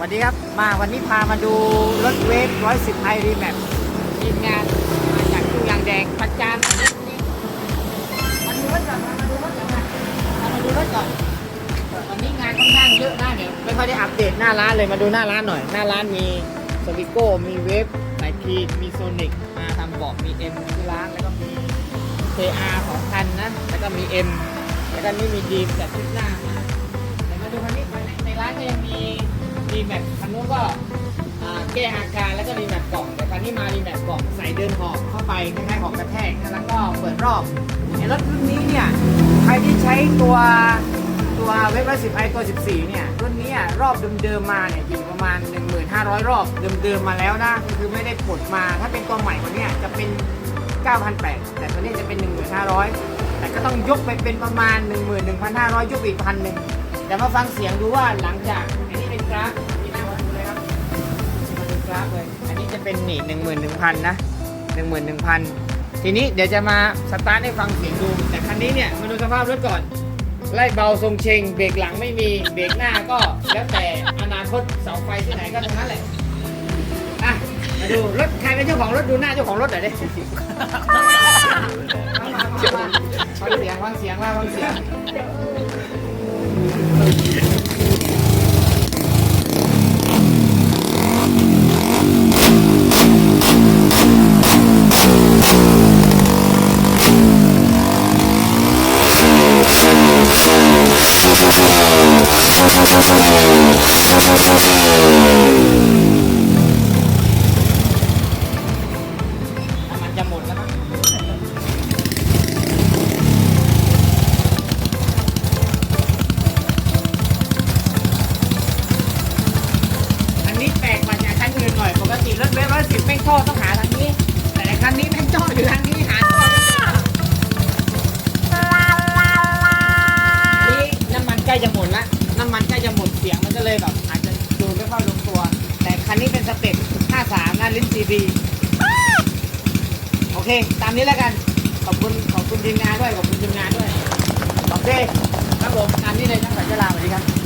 วันนี้ครับ มาวันนี้พามาดูรถเวฟร้อยสิบไฮรีแมปทีมงานมาจากทุ่งยางแดงประจานมาดูรถก่อนมาดูรถก่อนมาดูรถก่อนวันนี้งานค่อนข้างเยอะนะเดี๋ยไม่ค่อยได้อัปเดตหน้าร้านเลยมาดูหน้าร้านหน่อย หน้าร้านมีสวิโก้มีเวฟไลทีมีโซนิกมาทำเบาะมีเอ็มที่ร้านแล้วก็มี KR ของคันนะ แล้วก็มี M แล้วก็นี่มีดีมแต่ชุดหน้ามา มีแมปคันนู้นก็แก้อาการแล้วก็มีแมปกล่อง แต่คันนี้มามีแมปกล่องใส่เดินหอบเข้าไปคล้ายๆหอบกระแทกแล้วก็เปิดรอบในรถรุ่นนี้เนี่ยใครที่ใช้ตัวตัวเว็บร้อยสิบไอตัว 14 เนี่ยรุ่นนี้รอบเดิมๆมาเนี่ยอยู่ประมาณ 1,500 รอบเดิมๆมาแล้วนะคือไม่ได้ปลดมาถ้าเป็นตัวใหม่กว่านี้จะเป็น 9,800 แต่ตัวนี้จะเป็น 1,500 แต่ก็ต้องยกไปเป็นประมาณ 11,500 ยกอีกพันหนึ่งแต่มาฟังเสียงดูว่าหลังจาก ราฟนี่นะมาดูเลยครับมาดูกราฟเลย อันนี้จะเป็นนี่11,000นะ11,000ทีนี้เดี๋ยวจะมาสตาร์ทให้ฟังเสียงดู แต่คันนี้เนี่ยมาดูสภาพรถก่อน ไล่เบาทรงเชง เบรกหลังไม่มี เบรกหน้าก็แล้วแต่อนาคตเสาไฟที่ไหนก็ตรงนั้นแหละอะมาดูรถใครเป็นเจ้าของรถดูหน้าเจ้าของรถหน่อยดิฟังเสียงฟังเสียงว่าฟังเสียง มันจะหมดแล้วมั้งอันนี้แปลกกว่าจากคันอื่นหน่อย ปกติรถเวฟร้อยสิบแม่งท่อต้องหาทางนี้ แต่คันนี้แม่ มันก็เลยแบบอาจจะดูไม่ค่อยลงตัว แต่คันนี้เป็นสเปค53นะลิ้นซีดีโอเค ตามนี้แล้วกัน ขอบคุณขอบคุณทีมงานด้วย ขอบคุณทีมงานด้วย โอเค ครับผมตามนี้เลยช่างสายเจลาสวัสดีครับ